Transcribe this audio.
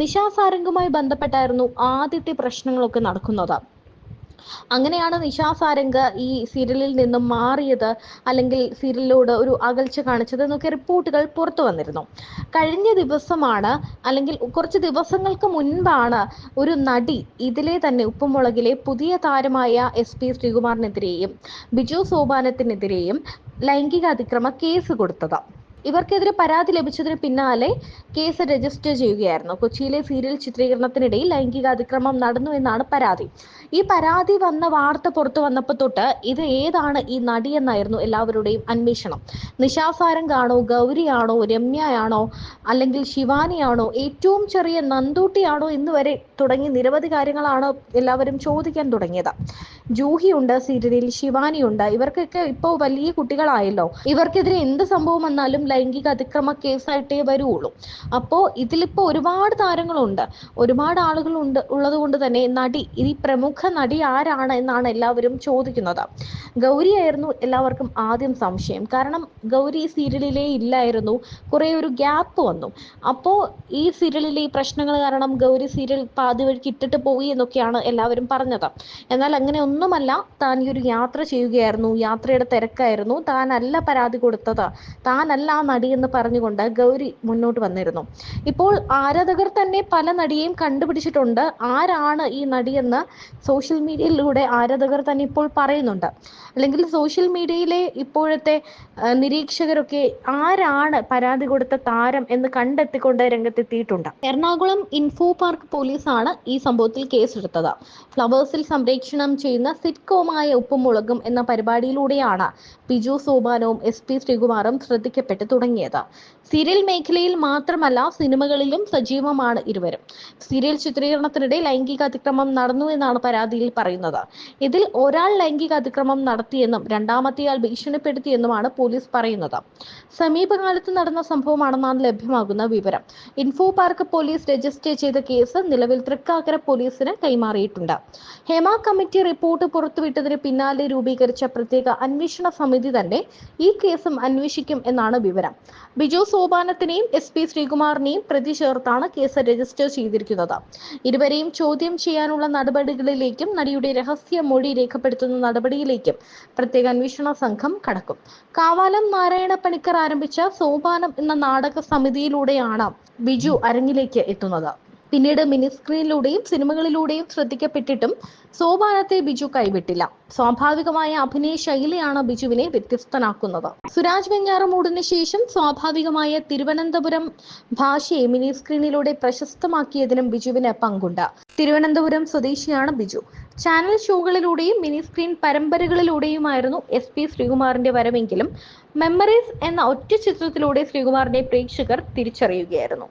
നിശാ സാരംഗുമായി ബന്ധപ്പെട്ടായിരുന്നു ആദ്യത്തെ പ്രശ്നങ്ങളൊക്കെ നടക്കുന്നത്. അങ്ങനെയാണ് നിശാ സാരംഗ് ഈ സീരിയലിൽ നിന്നും മാറിയത് അല്ലെങ്കിൽ സീരിയലിലൂടെ ഒരു അകൽച്ച കാണിച്ചത് എന്നൊക്കെ റിപ്പോർട്ടുകൾ പുറത്തു വന്നിരുന്നു. കഴിഞ്ഞ ദിവസമാണ് അല്ലെങ്കിൽ കുറച്ച് ദിവസങ്ങൾക്ക് മുൻപാണ് ഒരു നടി ഇതിലെ തന്നെ ഉപ്പുമുളകിലെ പുതിയ താരമായ എസ് പി ശ്രീകുമാറിനെതിരെയും ബിജു സോപാനത്തിനെതിരെയും ലൈംഗിക അതിക്രമ കേസ് കൊടുത്തത്. ഇവർക്കെതിരെ പരാതി ലഭിച്ചതിന് പിന്നാലെ കേസ് രജിസ്റ്റർ ചെയ്യുകയായിരുന്നു. കൊച്ചിയിലെ സീരിയൽ ചിത്രീകരണത്തിനിടയിൽ ലൈംഗിക അതിക്രമം നടന്നു എന്നാണ് പരാതി. ഈ പരാതി വന്ന വാർത്ത പുറത്തു വന്നപ്പോൾ തൊട്ട് ഇത് ഏതാണ് ഈ നടി എന്നായിരുന്നു എല്ലാവരുടെയും അന്വേഷണം. നിശാ സാരംഗാണോ ഗൗരിയാണോ രമ്യയാണോ അല്ലെങ്കിൽ ശിവാനിയാണോ ഏറ്റവും ചെറിയ നന്ദൂട്ടിയാണോ എന്ന് വരെ തുടങ്ങി നിരവധി കാര്യങ്ങളാണ് എല്ലാവരും ചോദിക്കാൻ തുടങ്ങിയത്. ജൂഹിയുണ്ട് സീരിയലിൽ ശിവാനിയുണ്ട് ഇവർക്കൊക്കെ ഇപ്പോൾ വലിയ കുട്ടികളായല്ലോ. ഇവർക്കെതിരെ എന്ത് സംഭവം വന്നാലും ലൈംഗിക അതിക്രമ കേസായിട്ടേ വരുള്ളൂ അപ്പോ ഇതിലിപ്പോ ഒരുപാട് താരങ്ങളുണ്ട്. ഒരുപാട് ആളുകളുണ്ട് ഉള്ളത് കൊണ്ട് തന്നെ നടി ഈ പ്രമുഖ നടി ആരാണ് എന്നാണ് എല്ലാവരും ചോദിക്കുന്നത്. ഗൗരിയായിരുന്നു എല്ലാവർക്കും ആദ്യം സംശയം. കാരണം ഗൗരി സീരിയലിലേ ഇല്ലായിരുന്നു. കുറേ ഒരു ഗ്യാപ്പ് വന്നു. അപ്പോ ഈ സീരിയലിലെ ഈ പ്രശ്നങ്ങൾ കാരണം ഗൗരി സീരിയൽ പാതി വഴിക്ക് ഇട്ടിട്ട് പോയി എന്നൊക്കെയാണ് എല്ലാവരും പറഞ്ഞത്. എന്നാൽ അങ്ങനെ ഒന്നുമല്ല താൻ ഈ ഒരു യാത്ര ചെയ്യുകയായിരുന്നു. യാത്രയുടെ തിരക്കായിരുന്നു. താനല്ല പരാതി കൊടുത്തത്. താനല്ല ആ നടി എന്ന് പറഞ്ഞുകൊണ്ട് ഗൗരി മുന്നോട്ട് വന്നിരുന്നു. ഇപ്പോൾ ആരാധകർ തന്നെ പല നടിയെയും കണ്ടുപിടിച്ചിട്ടുണ്ട്. ആരാണ് ഈ നടിയെന്ന് സോഷ്യൽ മീഡിയയിലൂടെ ആരാധകർ തന്നെ ഇപ്പോൾ പറയുന്നുണ്ട്. അല്ലെങ്കിൽ സോഷ്യൽ മീഡിയയിലെ ഇപ്പോഴത്തെ നിരീക്ഷകരൊക്കെ ആരാണ് പരാതി കൊടുത്ത താരം എന്ന് കണ്ടെത്തിക്കൊണ്ട് രംഗത്തെത്തിയിട്ടുണ്ട്. എറണാകുളം ഇൻഫോ പാർക്ക് പോലീസാണ് ഈ സംഭവത്തിൽ കേസെടുത്തത്. ഫ്ലവേഴ്സിൽ സംപ്രേക്ഷണം ചെയ്യുന്ന സിറ്റ്കോമായ ഉപ്പുമുളകും എന്ന പരിപാടിയിലൂടെയാണ് ബിജു സോപാനവും എസ് പി ശ്രീകുമാറും ശ്രദ്ധിക്കപ്പെട്ടു തുടങ്ങിയത്. സീരിയൽ മേഖലയിൽ മാത്രമല്ല സിനിമകളിലും സജീവമാണ് ഇരുവരും. സീരിയൽ ചിത്രീകരണത്തിനിടെ ലൈംഗിക അതിക്രമം നടന്നു എന്നാണ് പരാതിയിൽ പറയുന്നത്. ഇതിൽ ഒരാൾ ലൈംഗിക അതിക്രമം നടത്തിയെന്നും രണ്ടാമത്തെയാൾ ഭീഷണിപ്പെടുത്തിയെന്നുമാണ് പോലീസ് പറയുന്നത്. സമീപകാലത്ത് നടന്ന സംഭവമാണെന്നാണ് ലഭ്യമാകുന്ന വിവരം. ഇൻഫോ പാർക്ക് പോലീസ് രജിസ്റ്റർ ചെയ്ത കേസ് നിലവിൽ തൃക്കാക്കര പോലീസിന് കൈമാറിയിട്ടുണ്ട്. ഹേമ കമ്മിറ്റി റിപ്പോർട്ട് പുറത്തുവിട്ടതിന് പിന്നാലെ രൂപീകരിച്ച പ്രത്യേക അന്വേഷണ സമിതി തന്നെ ഈ കേസും അന്വേഷിക്കും എന്നാണ് വിവരം. ബിജു സോപാനത്തിനെയും എസ് പി ശ്രീകുമാറിനെയും പ്രതി ചേർത്താണ് കേസ് രജിസ്റ്റർ ചെയ്തിരിക്കുന്നത്. ഇരുവരെയും ചോദ്യം ചെയ്യാനുള്ള നടപടികളിലേക്കും നടിയുടെ രഹസ്യ മൊഴി രേഖപ്പെടുത്തുന്ന നടപടിയിലേക്കും പ്രത്യേക അന്വേഷണ സംഘം കടക്കും. കാവാലം നാരായണ പണിക്കർ ആരംഭിച്ച സോപാനം എന്ന നാടക സമിതിയിലൂടെയാണ് ബിജു അരങ്ങിലേക്ക് എത്തുന്നത്. പിന്നീട് മിനി സ്ക്രീനിലൂടെയും സിനിമകളിലൂടെയും ശ്രദ്ധിക്കപ്പെട്ടിട്ടും സോപാനത്തെ ബിജു കൈവിട്ടില്ല. സ്വാഭാവികമായ അഭിനയ ശൈലിയാണ് ബിജുവിനെ വ്യത്യസ്തനാക്കുന്നത്. സുരാജ് വെഞ്ഞാറമൂടിന് ശേഷം സ്വാഭാവികമായ തിരുവനന്തപുരം ഭാഷയെ മിനി സ്ക്രീനിലൂടെ പ്രശസ്തമാക്കിയതിനും ബിജുവിന് പങ്കുണ്ട്. തിരുവനന്തപുരം സ്വദേശിയാണ് ബിജു. ചാനൽ ഷോകളിലൂടെയും മിനി സ്ക്രീൻ പരമ്പരകളിലൂടെയുമായിരുന്നു എസ് പി ശ്രീകുമാറിന്റെ വരവെങ്കിലും മെമ്മറീസ് എന്ന ഒറ്റ ചിത്രത്തിലൂടെ ശ്രീകുമാറിനെ പ്രേക്ഷകർ തിരിച്ചറിയുകയായിരുന്നു.